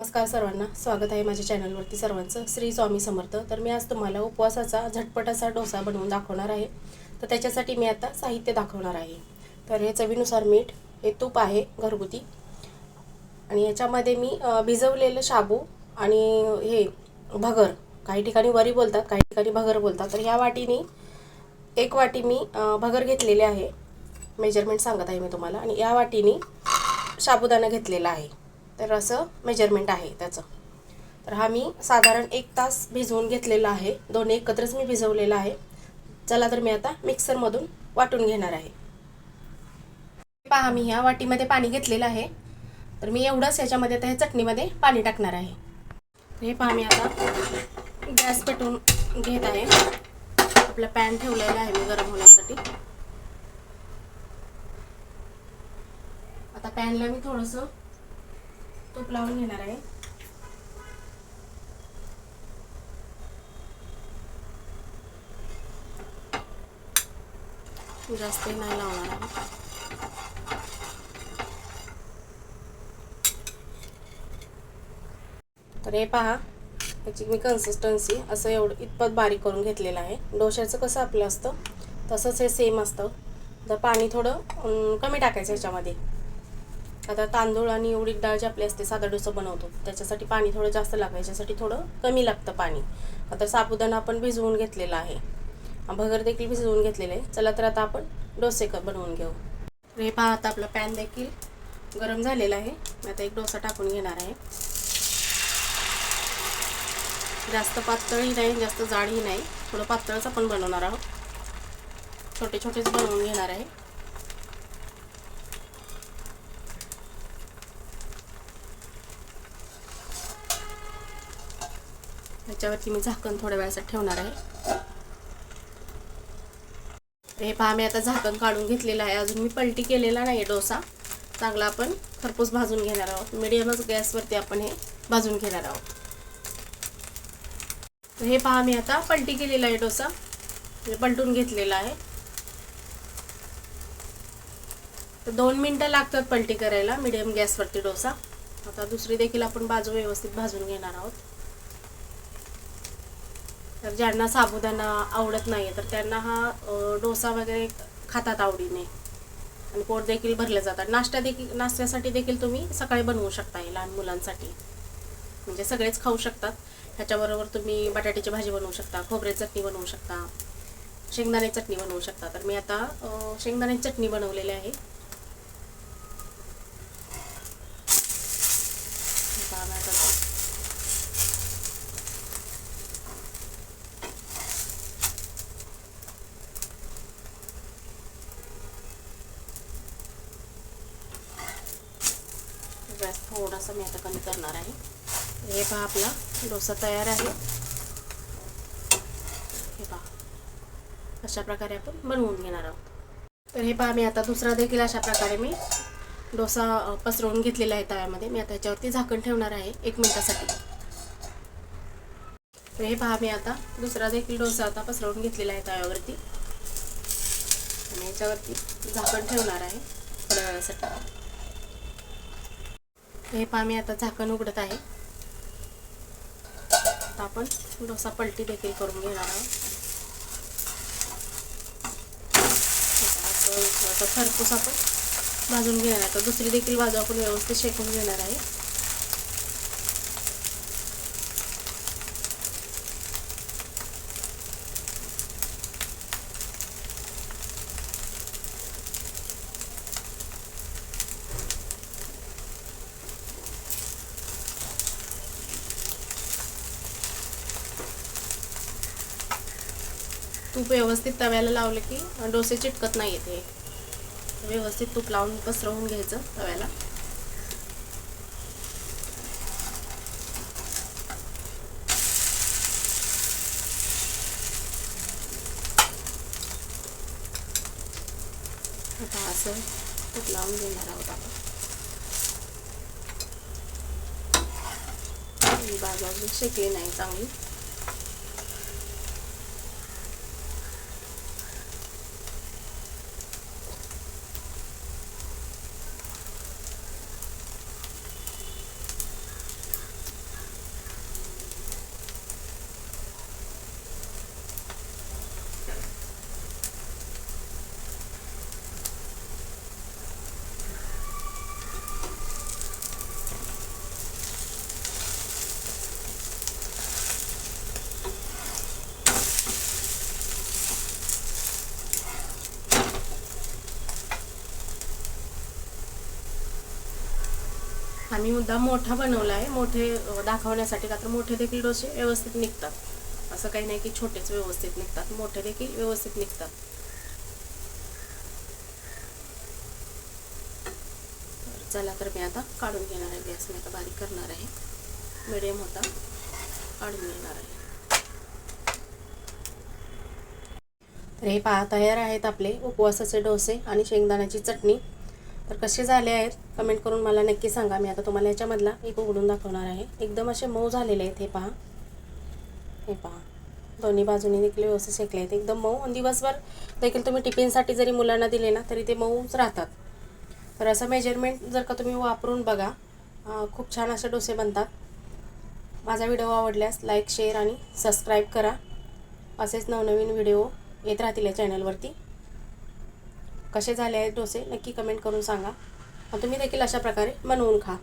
नमस्कार सर्वांना. स्वागत आहे माझ्या चॅनलवरती सर्वांचं. श्री स्वामी समर्थ. तर मी आज तुम्हाला उपवासाचा झटपट असा डोसा बनवून दाखवणार आहे. तर त्याच्यासाठी मी आता साहित्य दाखवणार आहे. तर हे चवीनुसार मीठ हे तूप आहे घरगुती. आणि याच्यामध्ये मी भिजवलेलं शाबू आणि हे भगर. काही ठिकाणी वरी बोलतात काही ठिकाणी भगर बोलतात. तर ह्या वाटीने एक वाटी मी भगर घेतलेले आहे. मेजरमेंट सांगत आहे मी तुम्हाला. आणि या वाटीने साबुदाणा घेतलेला आहे. तर असं मेजरमेंट आहे त्याचं. तर हा मी साधारण एक तास भिजवून घेतलेला आहे. दोन्ही एकत्रच मी भिजवलेला आहे. चला तर मी आता मिक्सरमधून वाटून घेणार आहे. पहा मी ह्या वाटीमध्ये पाणी घेतलेलं आहे. तर मी एवढंच याच्यामध्ये आता ह्या चटणीमध्ये पाणी टाकणार आहे. हे पहा मी आता गॅस पेटवून घेत आहे. आपलं पॅन ठेवलेलं आहे मी गरम होण्यासाठी. आता पॅनला मी थोडंसं तूप लावून घेणार आहे. जास्त नाही लावणार आहे. तर हे पहा त्याची मी कन्सिस्टन्सी असं एवढं इतपत बारीक करून घेतलेलं आहे. डोश्याचं कसं आपलं असतं तसंच हे सेम असतं. तर पाणी थोडं कमी टाकायचं ह्याच्यामध्ये. आता तांदूळ आणि उडीद डाळ जी आपली असते साधा डोसा बनवतो. त्याच्यासाठी पाणी थोडं जास्त लागायच्यासाठी याच्यासाठी थोडं कमी लागतं पाणी. आता साबुदाणा आपण भिजवून घेतलेला आहे. भगर देखील भिजवून घेतलेले आहे. चला तर आता आपण डोसे क बनवून घेऊ. हे पहा आता आपलं पॅन देखील गरम झालेला आहे. आता एक डोसा टाकून घेणार आहे. जास्त पातळही नाही जास्त जाडही नाही. थोडं पातळच आपण बनवणार आहोत. छोटे छोटेच बनवून घेणार आहे. त्याच्यावरती मी झाकण थोड्या वेळासाठी ठेवणार आहे. हे पहा मी आता झाकण काढून घेतलेलं आहे. अजून मी पलटी केलेला नाही डोसा. चांगला आपण खरपूस भाजून घेणार आहोत. मिडियमच गॅसवरती आपण हे भाजून घेणार आहोत. तर हे पहा मी आता पलटी केलेला आहे डोसा. पलटून घेतलेला आहे. तर दोन मिनटं लागतात पलटी करायला मिडियम गॅसवरती डोसा. आता दुसरी देखील आपण बाजू व्यवस्थित भाजून घेणार आहोत. तर ज्यांना साबुदाणा आवडत नाही आहे तर त्यांना हा डोसा वगैरे खातात आवडीने. आणि पोट देखील भरले जातात नाश्ता देखील नाश्त्यासाठी देखील तुम्ही सकाळी बनवू शकता लहान मुलांसाठी. म्हणजे सगळेच खाऊ शकतात. ह्याच्याबरोबर तुम्ही बटाट्याची भाजी बनवू शकता खोबरे चटणी बनवू शकता शेंगदाणे चटणी बनवू शकता. तर मी आता शेंगदाण्याची चटणी बनवलेली आहे पहा मी आता गॅस थोडासा मी आता कमी करणार आहे. हे पहा आपला डोसा तयार आहे. हे पहा. अशा प्रकारे आपण बनवून घेणार आहोत. तर हे पहा मी आता दुसरा देखील अशा प्रकारे मी डोसा पसरवून घेतलेला आहे तव्यामध्ये. मी आता याच्यावरती झाकण ठेवणार आहे एक मिनिटासाठी. तर हे पहा मी आता दुसरा देखील डोसा आता पसरवून घेतलेला आहे तव्यावरती. आणि याच्यावरती झाकण ठेवणार आहे थोड्या वेळासाठी. हे पहा मी आता झाकण उघडत आहे. आता आपण डोसा पलटी देखील करून घेणार आहोत. असं आता खरपूस आपण भाजून घेणार आहे. तर दुसरी देखील बाजू आपण व्यवस्थित शेकून घेणार आहे. तूप व्यवस्थित तव्याला लावलं की डोसे चिटकत नाही येते व्यवस्थित तूप लावून पसरवून घ्यायचं तव्याला. आता असं तूप लावून घेणार आहोत आपण. बाजू शेकली नाही चांगली. आम्ही मुद्दा मोठा बनवला आहे. मोठे दाखवण्यासाठी का तर मोठे देखील डोसे व्यवस्थित निघतात. असं काही नाही की छोटेच व्यवस्थित निघतात. मोठे देखील व्यवस्थित निघतात. चला तर मी आता काढून घेणार आहे. गॅस मी आता बारीक करणार आहे. मिडियम होता. काढून घेणार आहे. तर हे पहा तयार आहेत आपले उपवासाचे डोसे आणि शेंगदाण्याची चटणी. तर कसे झाले आहेत कमेंट करून मला नक्की सांगा. मी आता तुम्हाला याच्यामधला एक उघडून दाखवणार आहे. एकदम असे मऊ झालेले आहेत हे पहा. हे पहा. दोन्ही बाजूने देखील व्यवस्थित शेकले आहेत. एकदम मऊ. आणि दिवसभर देखील तुम्ही टिफिनसाठी जरी मुलांना दिले ना तरी ते मऊच राहतात. तर असं मेजरमेंट जर का तुम्ही वापरून बघा खूप छान असे डोसे बनतात. माझा व्हिडिओ आवडल्यास लाईक शेअर आणि सबस्क्राईब करा. असेच नवनवीन व्हिडिओ येत राहतील या चॅनलवरती कसे झाले आहेत डोसे नक्की कमेंट करून सांगा. तुम्ही देखील अशा प्रकारे बनवून खा.